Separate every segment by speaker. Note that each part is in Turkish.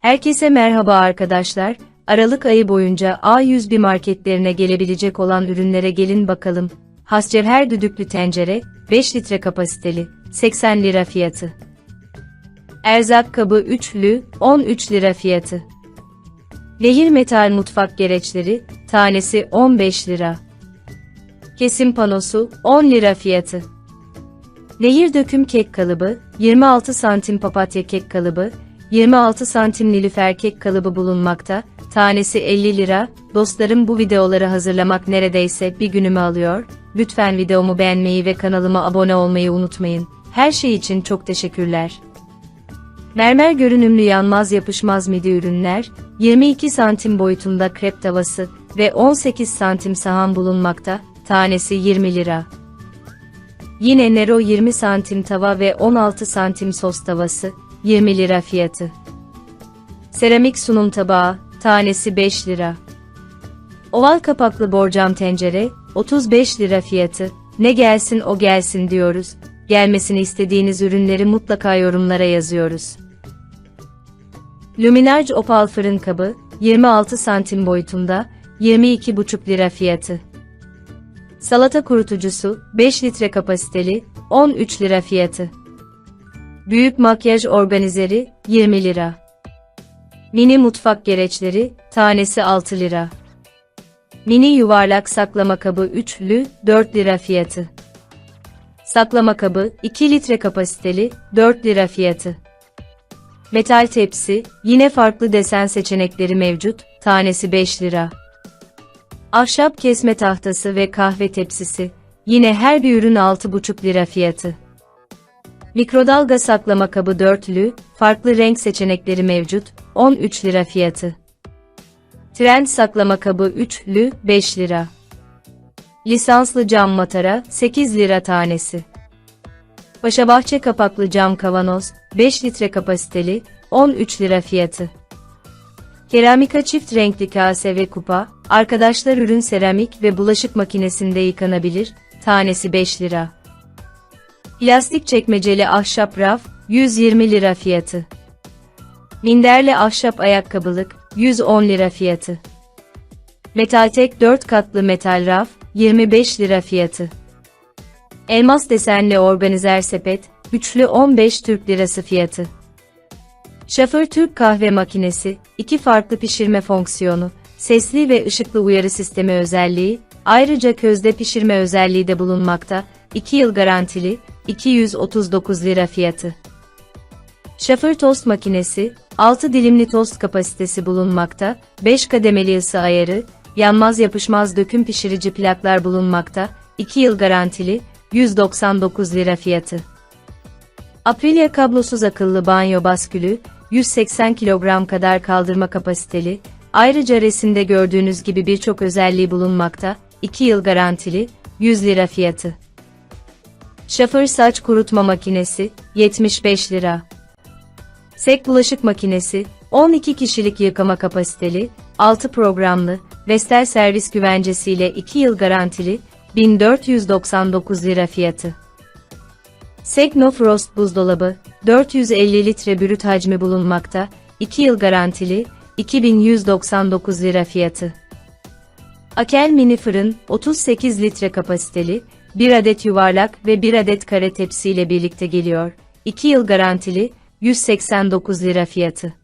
Speaker 1: Herkese merhaba arkadaşlar. Aralık ayı boyunca A101 marketlerine gelebilecek olan ürünlere gelin bakalım. Hascevher düdüklü tencere, 5 litre kapasiteli, 80 lira fiyatı. Erzak kabı üçlü, 13 lira fiyatı. Lehir metal mutfak gereçleri, tanesi 15 lira. Kesim panosu, 10 lira fiyatı. Lehir döküm kek kalıbı, 26 santim papatya kek kalıbı, 26 santim nilüfer kek kalıbı bulunmakta, tanesi 50 lira, dostlarım bu videoları hazırlamak neredeyse bir günümü alıyor, lütfen videomu beğenmeyi ve kanalıma abone olmayı unutmayın, her şey için çok teşekkürler. Mermer görünümlü yanmaz yapışmaz midi ürünler, 22 santim boyutunda krep tavası ve 18 santim sahan bulunmakta, tanesi 20 lira. Yine Nero 20 santim tava ve 16 santim sos tavası, 20 lira fiyatı. Seramik sunum tabağı, tanesi 5 lira. Oval kapaklı borcam tencere, 35 lira fiyatı. Ne gelsin o gelsin diyoruz. Gelmesini istediğiniz ürünleri mutlaka yorumlara yazıyoruz. Luminarge opal fırın kabı, 26 santim boyutunda, 22,5 lira fiyatı. Salata kurutucusu, 5 litre kapasiteli, 13 lira fiyatı. Büyük makyaj organizeri, 20 lira. Mini mutfak gereçleri, tanesi 6 lira. Mini yuvarlak saklama kabı üçlü, 4 lira fiyatı. Saklama kabı, 2 litre kapasiteli, 4 lira fiyatı. Metal tepsi, yine farklı desen seçenekleri mevcut, tanesi 5 lira. Ahşap kesme tahtası ve kahve tepsisi, yine her bir ürün 6,5 lira fiyatı. Mikrodalga saklama kabı dörtlü, farklı renk seçenekleri mevcut, 13 lira fiyatı. Trend saklama kabı üçlü, 5 lira. Lisanslı cam matara, 8 lira tanesi. Paşabahçe kapaklı cam kavanoz, 5 litre kapasiteli, 13 lira fiyatı. Keramika çift renkli kase ve kupa, arkadaşlar ürün seramik ve bulaşık makinesinde yıkanabilir, tanesi 5 lira. Plastik çekmeceli ahşap raf, 120 lira fiyatı. Minderli ahşap ayakkabılık, 110 lira fiyatı. Metaltek 4 katlı metal raf, 25 lira fiyatı. Elmas desenli organizer sepet, üçlü 15 Türk lirası fiyatı. Şafır Türk kahve makinesi, iki farklı pişirme fonksiyonu, sesli ve ışıklı uyarı sistemi özelliği, ayrıca közde pişirme özelliği de bulunmakta, 2 yıl garantili, 239 lira fiyatı. Şafır tost makinesi, 6 dilimli tost kapasitesi bulunmakta, 5 kademeli ısı ayarı, yanmaz yapışmaz döküm pişirici plaklar bulunmakta, 2 yıl garantili, 199 lira fiyatı. Aprilia kablosuz akıllı banyo baskülü, 180 kilogram kadar kaldırma kapasiteli, ayrıca resimde gördüğünüz gibi birçok özelliği bulunmakta, 2 yıl garantili, 100 lira fiyatı. Şafır saç kurutma makinesi, 75 lira. Sek bulaşık makinesi, 12 kişilik yıkama kapasiteli, 6 programlı, Vestel servis güvencesiyle 2 yıl garantili, 1499 lira fiyatı. Sekno Frost buzdolabı, 450 litre brüt hacmi bulunmakta, 2 yıl garantili, 2199 lira fiyatı. Akel mini fırın, 38 litre kapasiteli, 1 adet yuvarlak ve 1 adet kare tepsiyle birlikte geliyor. 2 yıl garantili, 189 lira fiyatı.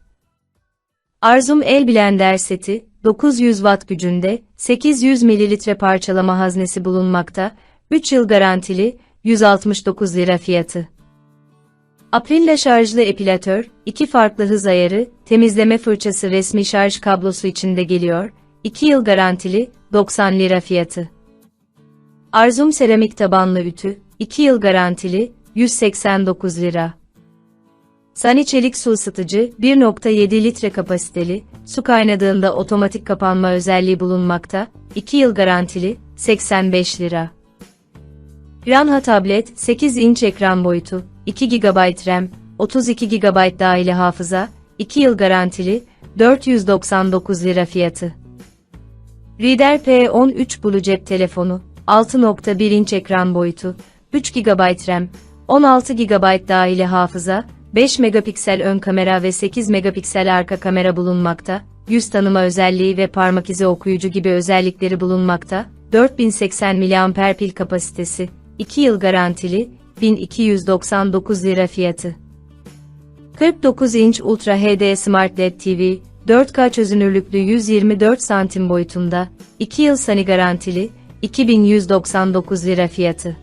Speaker 1: Arzum El Blender seti, 900 watt gücünde, 800 mililitre parçalama haznesi bulunmakta, 3 yıl garantili, 169 lira fiyatı. Aprilla şarjlı epilatör, iki farklı hız ayarı, temizleme fırçası resmi şarj kablosu içinde geliyor, 2 yıl garantili, 90 lira fiyatı. Arzum seramik tabanlı ütü, 2 yıl garantili, 189 lira. Sani çelik su ısıtıcı, 1.7 litre kapasiteli, su kaynadığında otomatik kapanma özelliği bulunmakta, 2 yıl garantili, 85 lira. Ranha tablet, 8 inç ekran boyutu, 2 GB RAM, 32 GB dahili hafıza, 2 yıl garantili, 499 lira fiyatı. Reader P13 Blue cep telefonu, 6.1 inç ekran boyutu, 3 GB RAM, 16 GB dahili hafıza, 5 megapiksel ön kamera ve 8 megapiksel arka kamera bulunmakta, yüz tanıma özelliği ve parmak izi okuyucu gibi özellikleri bulunmakta, 4080 mAh pil kapasitesi, 2 yıl garantili, 1299 lira fiyatı. 49 inç Ultra HD Smart LED TV, 4K çözünürlüklü 124 santim boyutunda, 2 yıl sani garantili, 2199 lira fiyatı.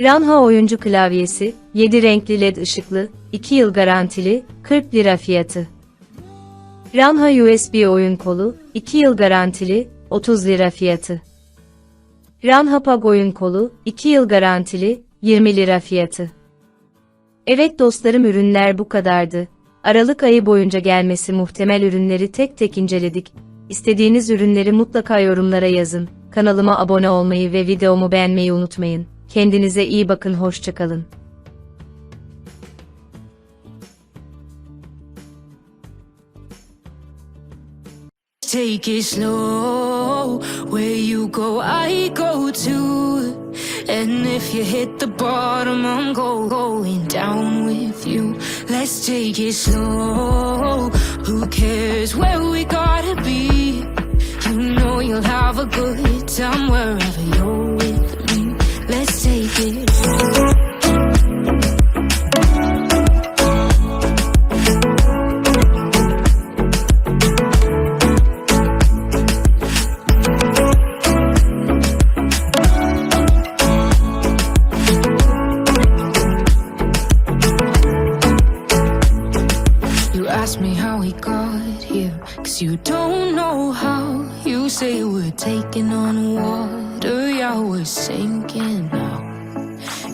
Speaker 1: Ranha oyuncu klavyesi, 7 renkli LED ışıklı, 2 yıl garantili, 40 lira fiyatı. Ranha USB oyun kolu, 2 yıl garantili, 30 lira fiyatı. Ranha Pag oyun kolu, 2 yıl garantili, 20 lira fiyatı. Evet dostlarım ürünler bu kadardı. Aralık ayı boyunca gelmesi muhtemel ürünleri tek tek inceledik. İstediğiniz ürünleri mutlaka yorumlara yazın. Kanalıma abone olmayı ve videomu beğenmeyi unutmayın. Kendinize iyi bakın hoşçakalın.
Speaker 2: Take it slow. Where you go, I go too. And if you hit the bottom, I'm go going down with you. Let's take it slow. Who cares where you'll have a good time wherever you're with me. Let's take it how we got here, cause you don't know how. You say we're taking on water, yeah, we're sinking now.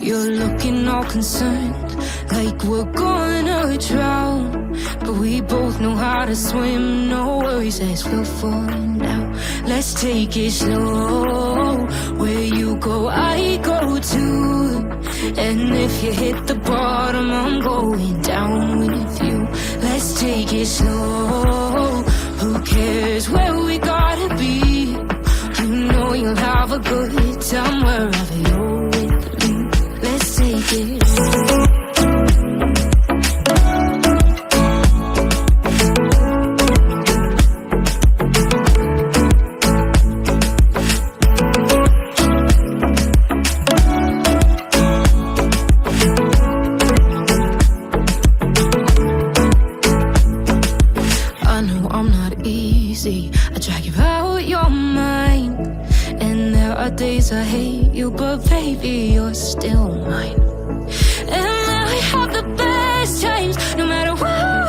Speaker 2: You're looking all concerned, like we're gonna drown. But we both know how to swim, no worries as we're falling down. Let's take it slow. Where you go, I go too. And if you hit the bottom, I'm going down with you. Let's take it slow. I know I'm not easy. I drag you out your mind. And there are days I hate you, but baby, you're still mine. And now we have the best times, no matter what